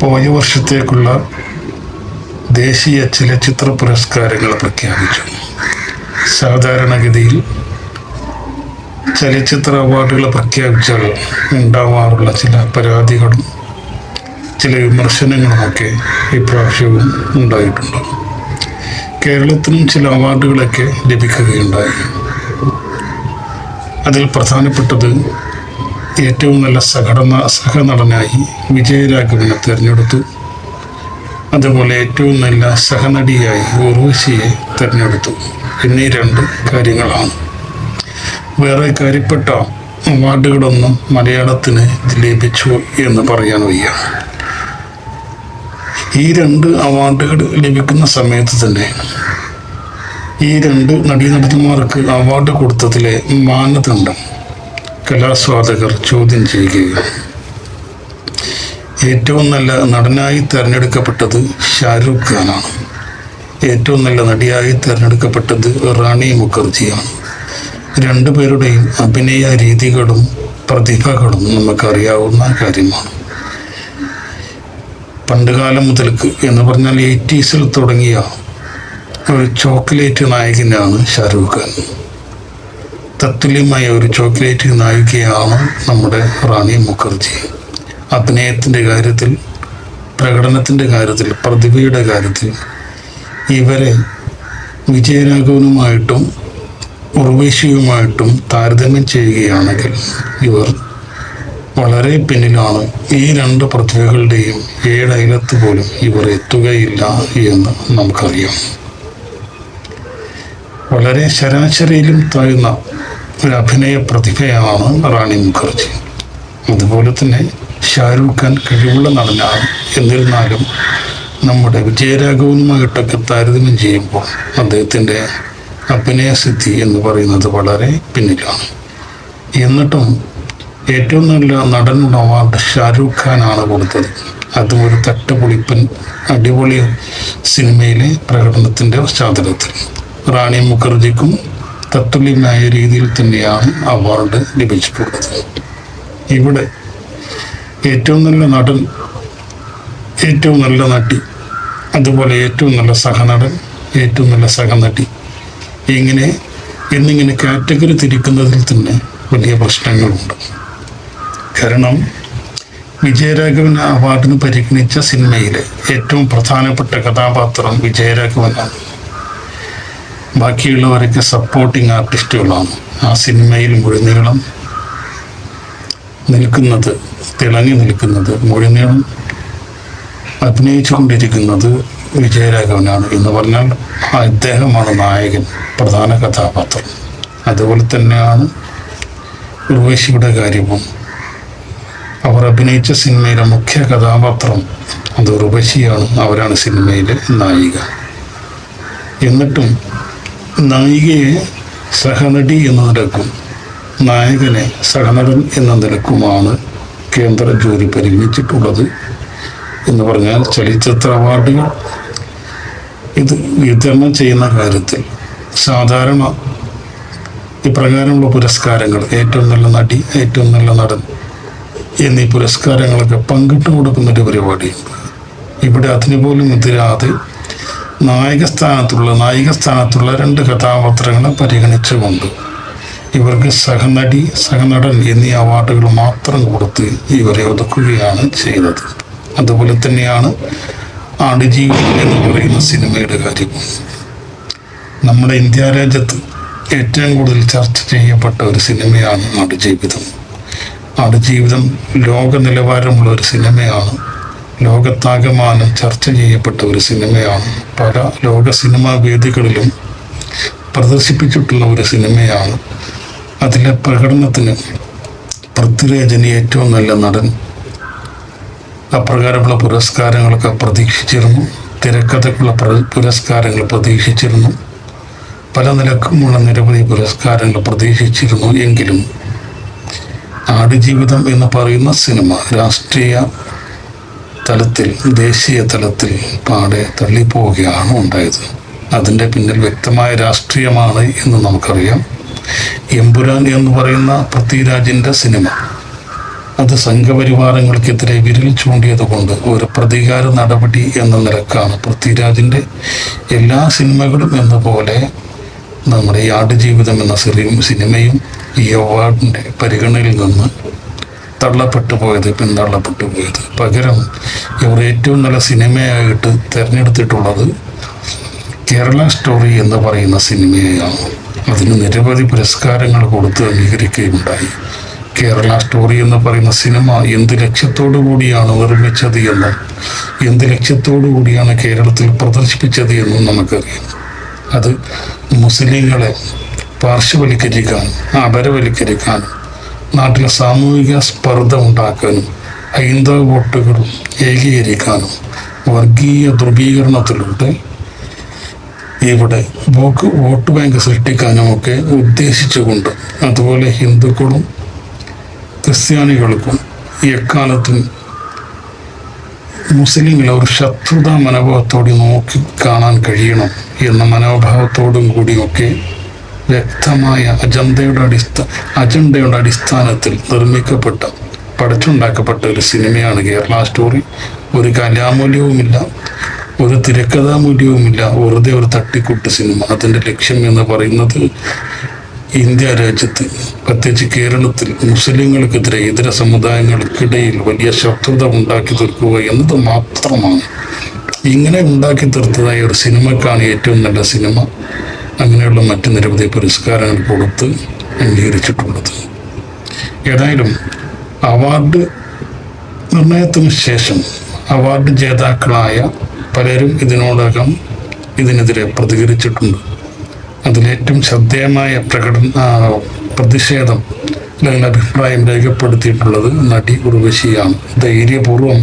പോയ വർഷത്തേക്കുള്ള ദേശീയ ചലച്ചിത്ര പുരസ്കാരങ്ങൾ പ്രഖ്യാപിച്ചു. സാധാരണഗതിയിൽ ചലച്ചിത്ര അവാർഡുകൾ പ്രഖ്യാപിച്ചാൽ ഉണ്ടാവാറുള്ള ചില പരാതികളും ചില വിമർശനങ്ങളുമൊക്കെ ഇപ്രാവശ്യവും ഉണ്ടായിട്ടുണ്ട്. കേരളത്തിനും ചില അവാർഡുകളൊക്കെ ലഭിക്കുകയുണ്ടായി. അതിൽ പ്രധാനപ്പെട്ടത് ഏറ്റവും നല്ല സഘടന സഹനടനായി വിജയരാഘവനെ തിരഞ്ഞെടുത്തു. അതുപോലെ ഏറ്റവും നല്ല സഹനടിയായി ഉർവശിയെ തിരഞ്ഞെടുത്തു. എന്നീ രണ്ട് കാര്യങ്ങളാണ്. വേറെ കാര്യപ്പെട്ട അവാർഡുകളൊന്നും മലയാളത്തിന് ലഭിച്ചു എന്ന് പറയാൻ വയ്യ. ഈ രണ്ട് അവാർഡുകൾ ലഭിക്കുന്ന സമയത്ത് തന്നെ ഈ രണ്ട് നടീനടന്മാർക്ക് അവാർഡ് കൊടുത്തതിലെ മാനദണ്ഡം കലാസ്വാദകർ ചോദ്യം ചെയ്യുകയും ഏറ്റവും നല്ല നടനായി തിരഞ്ഞെടുക്കപ്പെട്ടത് ഷാരൂഖ് ഖാനാണ്. ഏറ്റവും നല്ല നടിയായി തിരഞ്ഞെടുക്കപ്പെട്ടത് റാണി മുഖർജിയാണ്. രണ്ടുപേരുടെയും അഭിനയ രീതികളും പ്രതിഭകളും നമുക്കറിയാവുന്ന കാര്യമാണ്. പണ്ടുകാലം മുതൽക്ക് എന്ന് പറഞ്ഞാൽ എയ്റ്റീസിൽ തുടങ്ങിയ ഒരു ചോക്ലേറ്റ് നായകനാണ് ഷാരൂഖ് ഖാൻ. തത്തുല്യമായ ഒരു ചോക്ലേറ്റ് നായികയാണ് നമ്മുടെ റാണി മുഖർജി. അഭിനയത്തിന്റെ കാര്യത്തിൽ പ്രകടനത്തിന്റെ കാര്യത്തിൽ പ്രതിഭയുടെ കാര്യത്തിൽ ഇവരെ വിജയരാഘവനുമായിട്ടും ഉർവേശിയുമായിട്ടും താരതമ്യം ചെയ്യുകയാണെങ്കിൽ ഇവർ വളരെ പിന്നിലാണ്. ഈ രണ്ട് പ്രതിഭകളുടെയും ഏഴയലത്ത് പോലും ഇവർ എത്തുകയില്ല എന്ന് നമുക്കറിയാം. വളരെ ശരാശരിയിലും താഴ്ന്ന ഒരു അഭിനയ പ്രതിഭയാണ് റാണി മുഖർജി അതുപോലെ തന്നെ ഷാരൂഖ് ഖാൻ കഴിവുള്ള നടനാണ്. എന്നിരുന്നാലും നമ്മുടെ വിജയരാഘവനുമായിട്ടൊക്കെ താരതമ്യം ചെയ്യുമ്പോൾ അദ്ദേഹത്തിന്റെ അഭിനയസിദ്ധി എന്ന് പറയുന്നത് വളരെ പിന്നിലാണ്. എന്നിട്ടും ഏറ്റവും നല്ല നടനുള്ള അവാർഡ് ഷാരൂഖ് ഖാനാണ് കൊടുത്തത്. അതും ഒരു തട്ടുപൊളിപ്പൻ അടിപൊളി സിനിമയിലെ പ്രകടനത്തിന്റെ പശ്ചാത്തലത്തിൽ റാണി മുഖർജിക്കും തത്തുല്യമായ രീതിയിൽ തന്നെയാണ് അവാർഡ് ലഭിച്ചിട്ടുള്ളത്. ഇവിടെ ഏറ്റവും നല്ല നടൻ ഏറ്റവും നല്ല നടി അതുപോലെ ഏറ്റവും നല്ല സഹനടൻ ഏറ്റവും നല്ല സഹനടി ഇങ്ങനെ എന്നിങ്ങനെ കാറ്റഗറി തിരിക്കുന്നതിൽ തന്നെ വലിയ പ്രശ്നങ്ങളുണ്ട്. കാരണം വിജയരാഘവൻ അവാർഡിന് പരിഗണിച്ച സിനിമയിലെ ഏറ്റവും പ്രധാനപ്പെട്ട കഥാപാത്രം വിജയരാഘവനാണ്. ബാക്കിയുള്ളവരൊക്കെ സപ്പോർട്ടിങ് ആർട്ടിസ്റ്റുകളാണ് ആ സിനിമയിൽ മുഴുനീളം നിൽക്കുന്നത് തിളങ്ങി നിൽക്കുന്നത് മുഴുനീളം അഭിനയിച്ചു കൊണ്ടിരിക്കുന്നത് വിജയരാഘവനാണ് എന്ന് പറഞ്ഞാൽ അദ്ദേഹമാണ് നായകൻ പ്രധാന കഥാപാത്രം. അതുപോലെ തന്നെയാണ് ഉർവശിയുടെ കാര്യവും. അവർ അഭിനയിച്ച സിനിമയിലെ മുഖ്യ കഥാപാത്രം അത് ഉർവശിയാണ്. അവരാണ് സിനിമയിലെ നായിക. എന്നിട്ടും നായികയെ സഹനടി എന്ന നിലക്കും നായകനെ സഹനടൻ എന്ന നിലക്കുമാണ് കേന്ദ്ര ജോലി പരിഗണിച്ചിട്ടുള്ളത് എന്ന് പറഞ്ഞാൽ ചലച്ചിത്ര അവാർഡുകൾ. ഇത് വിതരണം ചെയ്യുന്ന കാര്യത്തിൽ സാധാരണ ഇപ്രകാരമുള്ള പുരസ്കാരങ്ങൾ ഏറ്റവും നല്ല നടി ഏറ്റവും നല്ല നടൻ എന്നീ പുരസ്കാരങ്ങളൊക്കെ പങ്കിട്ട് കൊടുക്കുന്നൊരു പരിപാടിയുണ്ട്. ഇവിടെ അതിനു പോലും എതിരാതെ നായക സ്ഥാനത്തുള്ള നായിക സ്ഥാനത്തുള്ള രണ്ട് കഥാപാത്രങ്ങളെ പരിഗണിച്ചുകൊണ്ട് ഇവർക്ക് സഹനടി സഹനടൻ എന്നീ അവാർഡുകൾ മാത്രം കൊടുത്ത് ഇവരെ ഒതുക്കുകയാണ് ചെയ്തത് അതുപോലെ തന്നെയാണ് ആടുജീവിതം എന്ന് പറയുന്ന സിനിമയുടെ കാര്യം നമ്മുടെ ഇന്ത്യ രാജ്യത്ത് ഏറ്റവും കൂടുതൽ ചർച്ച ചെയ്യപ്പെട്ട ഒരു സിനിമയാണ് ആടുജീവിതം. ആടുജീവിതം ലോക നിലവാരമുള്ള ഒരു സിനിമയാണ് ലോകത്താകമാനം ചർച്ച ചെയ്യപ്പെട്ട ഒരു സിനിമയാണ്. പല ലോക സിനിമാ വേദികളിലും പ്രദർശിപ്പിച്ചിട്ടുള്ള ഒരു സിനിമയാണ്. അതിലെ പ്രകടനത്തിന് പൃഥ്വിരാജന് ഏറ്റവും നല്ല നടൻ അപ്രകാരമുള്ള പുരസ്കാരങ്ങളൊക്കെ പ്രതീക്ഷിച്ചിരുന്നു. തിരക്കഥയ്ക്കുള്ള പ്ര- പുരസ്കാരങ്ങൾ പ്രതീക്ഷിച്ചിരുന്നു. പല നിലക്കുമുള്ള നിരവധി പുരസ്കാരങ്ങൾ പ്രതീക്ഷിച്ചിരുന്നു. എങ്കിലും ആടുജീവിതം എന്ന് പറയുന്ന സിനിമ രാഷ്ട്രീയ തലത്തിൽ ദേശീയ തലത്തിൽ പാടെ തള്ളിപ്പോവുകയാണ് ഉണ്ടായത്. അതിന്റെ പിന്നിൽ വ്യക്തമായ രാഷ്ട്രീയമാണ് എന്ന് നമുക്കറിയാം. എമ്പുരാൻ എന്ന് പറയുന്ന പൃഥ്വിരാജിന്റെ സിനിമ. അത് സംഘപരിവാരങ്ങൾക്കെതിരെ വിരൽ ചൂണ്ടിയതുകൊണ്ട് ഒരു പ്രതികാര നടപടി എന്ന നിലക്കാണ് പൃഥ്വിരാജിന്റെ എല്ലാ സിനിമകളും എന്ന പോലെ നമ്മുടെ ഈ ആടുജീവിതം എന്ന സിനിമയും ഈ അവാർഡിന്റെ പരിഗണനയിൽ നിന്ന് തള്ളപ്പെട്ടു പോയത് പിന്തള്ളപ്പെട്ടു പോയത് പകരം ഇവർ ഏറ്റവും നല്ല സിനിമയായിട്ട് തിരഞ്ഞെടുത്തിട്ടുള്ളത് കേരള സ്റ്റോറി എന്ന് പറയുന്ന സിനിമയാണ് അതിന് നിരവധി പുരസ്കാരങ്ങൾ കൊടുത്ത് അംഗീകരിക്കുകയുണ്ടായി. കേരള സ്റ്റോറി എന്ന് പറയുന്ന സിനിമ എന്ത് ലക്ഷ്യത്തോടു കൂടിയാണ് നിർമ്മിച്ചത് എന്നും എന്ത് ലക്ഷ്യത്തോടു കൂടിയാണ് കേരളത്തിൽ പ്രദർശിപ്പിച്ചത് എന്നും നമുക്കറിയാം. അത് മുസ്ലിങ്ങളെ പാർശ്വവൽക്കരിക്കാനും അപരവൽക്കരിക്കാനും നാട്ടിലെ സാമൂഹിക സ്പർദ്ധ ഉണ്ടാക്കാനും ഹൈന്ദവ വോട്ടുകൾ ഏകീകരിക്കാനും വർഗീയ ധ്രുവീകരണത്തിലൂടെ ഇവിടെ വോക്ക് വോട്ട് ബാങ്ക് സൃഷ്ടിക്കാനുമൊക്കെ ഉദ്ദേശിച്ചുകൊണ്ട് അതുപോലെ ഹിന്ദുക്കളും ക്രിസ്ത്യാനികൾക്കും എക്കാലത്തും മുസ്ലിങ്ങളെ ഒരു ശത്രുതാ മനോഭാവത്തോടെ നോക്കി കാണാൻ കഴിയണം എന്ന മനോഭാവത്തോടും കൂടിയൊക്കെ വ്യക്തമായ അജന്തയുടെ അടിസ്ഥാന അജണ്ടയുടെ അടിസ്ഥാനത്തിൽ നിർമ്മിക്കപ്പെട്ട പഠിച്ചുണ്ടാക്കപ്പെട്ട ഒരു സിനിമയാണ് കേരള സ്റ്റോറി. ഒരു കലാമൂല്യവുമില്ല ഒരു തിരക്കഥാമൂല്യവുമില്ല വെറുതെ ഒരു തട്ടിക്കൂട്ട് സിനിമ. അതിന്റെ ലക്ഷ്യം എന്ന് പറയുന്നത് ഇന്ത്യ രാജ്യത്ത് പ്രത്യേകിച്ച് കേരളത്തിൽ മുസ്ലിങ്ങൾക്കെതിരെ ഇതര സമുദായങ്ങൾക്കിടയിൽ വലിയ ശത്രുത ഉണ്ടാക്കി തീർക്കുക എന്നത് മാത്രമാണ്. ഇങ്ങനെ ഉണ്ടാക്കി തീർത്തതായ ഒരു സിനിമക്കാണ് ഏറ്റവും നല്ല സിനിമ. അങ്ങനെയുള്ള മറ്റ് നിരവധി പുരസ്കാരങ്ങൾ കൊടുത്ത് അംഗീകരിച്ചിട്ടുള്ളത്. ഏതായാലും അവാർഡ് നിർണയത്തിന് ശേഷം അവാർഡ് ജേതാക്കളായ പലരും ഇതിനോടകം ഇതിനെതിരെ പ്രതികരിച്ചിട്ടുണ്ട്. അതിലേറ്റവും ശ്രദ്ധേയമായ പ്രകടന പ്രതിഷേധം അല്ലെങ്കിൽ അഭിപ്രായം രേഖപ്പെടുത്തിയിട്ടുള്ളത് നടി ഉർവശിയാണ്. ധൈര്യപൂർവം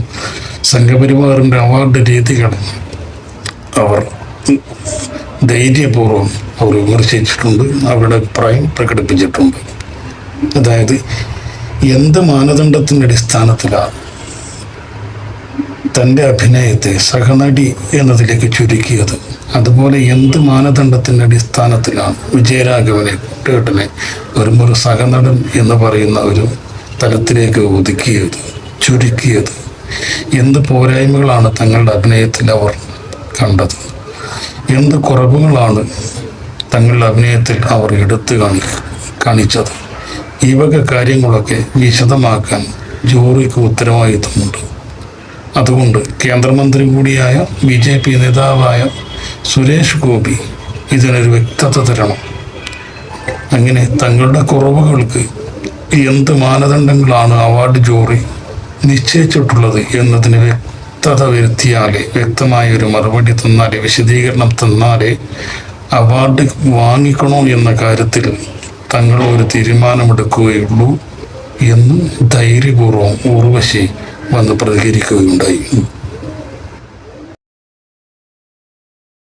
സംഘപരിവാറിന്റെ അവാർഡ് രീതികൾ അവർ ധൈര്യപൂർവം അവർ വിമർശിച്ചിട്ടുണ്ട് അവരുടെ അഭിപ്രായം പ്രകടിപ്പിച്ചിട്ടുണ്ട്. അതായത് എന്ത് മാനദണ്ഡത്തിന്റെ അടിസ്ഥാനത്തിലാണ് തന്റെ അഭിനയത്തെ സഹനടി എന്നതിലേക്ക് ചുരുക്കിയത്? അതുപോലെ എന്ത് മാനദണ്ഡത്തിന്റെ അടിസ്ഥാനത്തിലാണ് വിജയരാഘവനെ കുട്ടിയേട്ടനെ വരുമ്പോൾ ഒരു സഹനടൻ എന്ന് പറയുന്ന ഒരു തലത്തിലേക്ക് ഒതുക്കിയത് ചുരുക്കിയത്? എന്ത് പോരായ്മകളാണ് തങ്ങളുടെ അഭിനയത്തിൽ അവർ കണ്ടത്? എന്ത് കുറവുകളാണ് തങ്ങളുടെ അഭിനയത്തിൽ അവർ എടുത്തു കാണി കാണിച്ചത്. ഈ വക കാര്യങ്ങളൊക്കെ വിശദമാക്കാൻ ജോറിക്ക് ഉത്തരവാദിത്തമുണ്ട്. അതുകൊണ്ട് കേന്ദ്രമന്ത്രി കൂടിയായ ബി ജെ പി നേതാവായ സുരേഷ് ഗോപി ഇതിനൊരു വ്യക്തത തരണം. അങ്ങനെ തങ്ങളുടെ കുറവുകൾക്ക് എന്ത് മാനദണ്ഡങ്ങളാണ് അവാർഡ് ജോറി നിശ്ചയിച്ചിട്ടുള്ളത് എന്നതിന് വ്യക്തത വരുത്തിയാലേ വ്യക്തമായ ഒരു മറുപടി തന്നാലേ വിശദീകരണം തന്നാലേ അവാർഡ് വാങ്ങിക്കണോ എന്ന കാര്യത്തിൽ തങ്ങൾ ഒരു തീരുമാനമെടുക്കുകയുള്ളൂ എന്ന് ധൈര്യപൂർവം ഊർവശി വന്ന് പ്രതികരിക്കുകയുണ്ടായി.